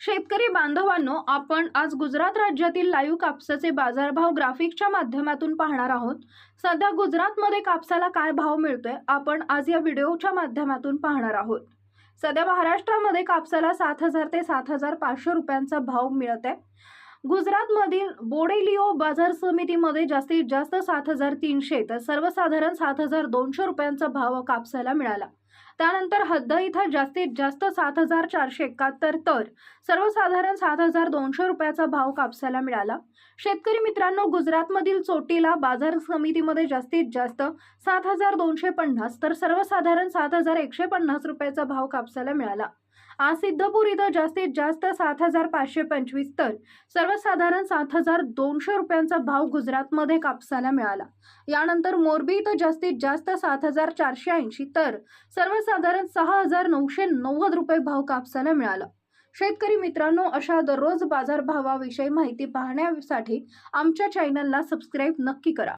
शेतकरी बांधवांनो आपण आज गुजरात राज्यातील लाईव्ह कापसाचे बाजारभाव ग्राफिकच्या माध्यमातून पाहणार आहोत. सध्या गुजरातमध्ये कापसाला काय भाव मिळतोय आपण आज या व्हिडिओच्या माध्यमातून पाहणार आहोत. सध्या महाराष्ट्रामध्ये कापसाला सात हजार ते सात हजार पाचशे रुपयांचा भाव मिळत आहे गुजरातमधील बोडेलिओ बाजार समितीमध्ये जास्तीत जास्त सात हजार तीनशे तर सर्वसाधारण सात हजार दोनशे रुपयांचा भाव कापसाला मिळाला. त्यानंतर हद्द इथं जास्तीत जास्त सात हजार चारशे एकाहत्तर तर सर्वसाधारण सात हजार दोनशे रुपयाचा भाव कापसाला मिळाला. शेतकरी मित्रांनो गुजरातमधील चोटीला बाजार समितीमध्ये जास्तीत जास्त सात हजार दोनशे पन्नास तर सर्वसाधारण सात हजार एकशे पन्नास रुपयाचा भाव कापसाला मिळाला. आज सिद्धपूर इथं जास्तीत जास्त सात हजार पाचशे पंचवीस तर सर्वसाधारण सात हजार दोनशे रुपयांचा भाव गुजरातमध्ये कापसाला मिळाला. यानंतर मोरबी इथं जास्तीत जास्त सात हजार चारशे ऐंशी तर सर्वसाधारण सहा हजार नऊशे नव्वद रुपये भाव कापसाला मिळाला. शेतकरी मित्रांनो अशा दररोज बाजारभावाविषयी माहिती पाहण्यासाठी आमच्या चॅनलला सबस्क्राईब नक्की करा.